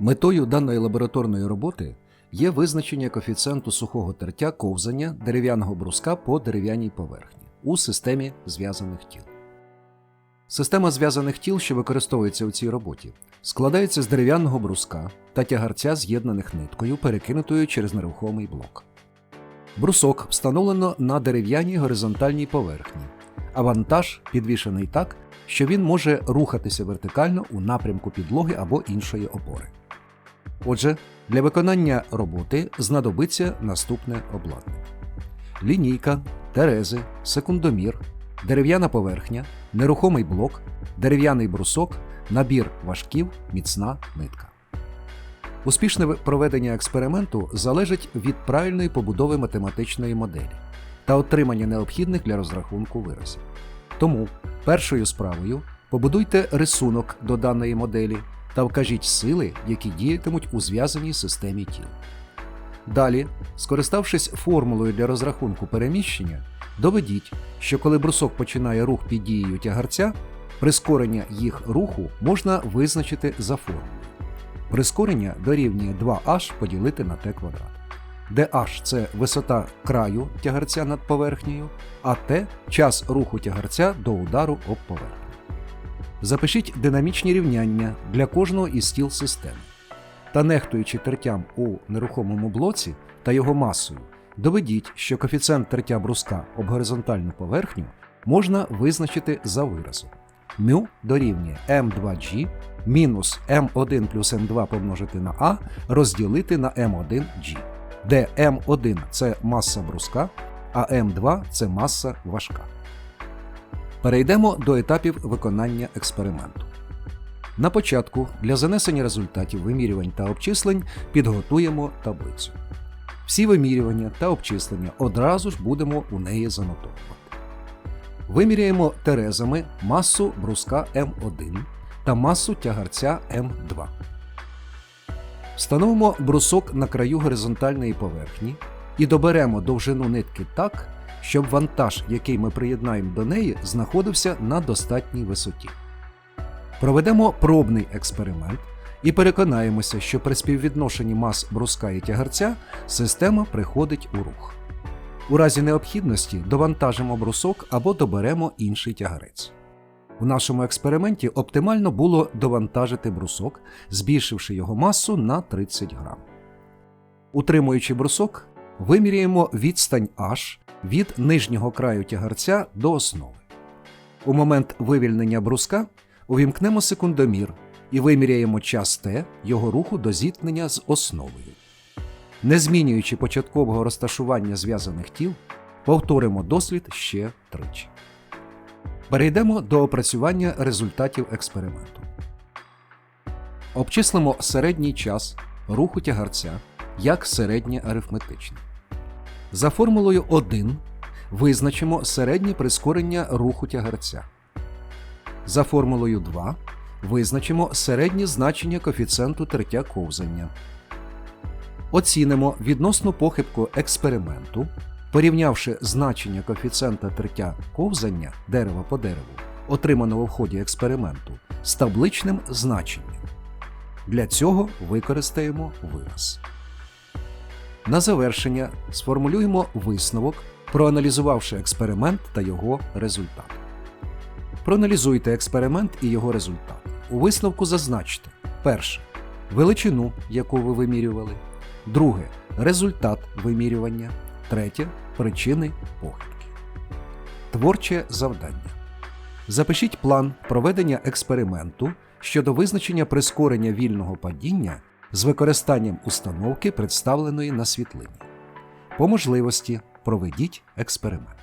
Метою даної лабораторної роботи є визначення коефіцієнту сухого тертя ковзання дерев'яного бруска по дерев'яній поверхні у системі зв'язаних тіл. Система зв'язаних тіл, що використовується у цій роботі, складається з дерев'яного бруска та тягарця, з'єднаних ниткою, перекинутою через нерухомий блок. Брусок встановлено на дерев'яній горизонтальній поверхні, а вантаж підвішений так, що він може рухатися вертикально у напрямку підлоги або іншої опори. Отже, для виконання роботи знадобиться наступне обладнання: лінійка, терези, секундомір, дерев'яна поверхня, нерухомий блок, дерев'яний брусок, набір важків, міцна нитка. Успішне проведення експерименту залежить від правильної побудови математичної моделі та отримання необхідних для розрахунку виразів. Тому першою справою побудуйте рисунок до даної моделі та вкажіть сили, які діятимуть у зв'язаній системі тіл. Далі, скориставшись формулою для розрахунку переміщення, доведіть, що коли брусок починає рух під дією тягарця, прискорення їх руху можна визначити за формулою. Прискорення дорівнює 2h поділити на t квадрат, де h – це висота краю тягарця над поверхнею, а t – час руху тягарця до удару об поверхню. Запишіть динамічні рівняння для кожного із стіл системи. Та нехтуючи тертям у нерухомому блоці та його масою, доведіть, що коефіцієнт тертя бруска об горизонтальну поверхню можна визначити за виразом. μ дорівнює m2g мінус m1 плюс m2 помножити на a розділити на m1g, де m1 це маса бруска, а m2 це маса важка. Перейдемо до етапів виконання експерименту. На початку для занесення результатів вимірювань та обчислень підготуємо таблицю. Всі вимірювання та обчислення одразу ж будемо у неї занотовувати. Виміряємо терезами масу бруска М1 та масу тягарця М2. Встановимо брусок на краю горизонтальної поверхні і доберемо довжину нитки так, щоб вантаж, який ми приєднаємо до неї, знаходився на достатній висоті. Проведемо пробний експеримент і переконаємося, що при співвідношенні мас бруска і тягарця система приходить у рух. У разі необхідності довантажимо брусок або доберемо інший тягарець. У нашому експерименті оптимально було довантажити брусок, збільшивши його масу на 30 грам. Утримуючи брусок, виміряємо відстань H від нижнього краю тягарця до основи. У момент вивільнення бруска увімкнемо секундомір і виміряємо час Т його руху до зіткнення з основою. Не змінюючи початкового розташування зв'язаних тіл, повторимо дослід ще тричі. Перейдемо до опрацювання результатів експерименту. Обчислимо середній час руху тягарця як середнє арифметичне. За формулою 1 визначимо середнє прискорення руху тягарця. За формулою 2 визначимо середнє значення коефіцієнту тертя ковзання. Оцінимо відносну похибку експерименту, порівнявши значення коефіцієнта тертя ковзання дерева по дереву, отриманого в ході експерименту, з табличним значенням. Для цього використаємо вираз. На завершення сформулюємо висновок, проаналізувавши експеримент та його результат. Проаналізуйте експеримент і його результат. У висновку зазначте перше величину, яку ви вимірювали, друге результат вимірювання, третє причини похибки. Творче завдання. Запишіть план проведення експерименту щодо визначення прискорення вільного падіння з використанням установки, представленої на світлині. По можливості проведіть експеримент.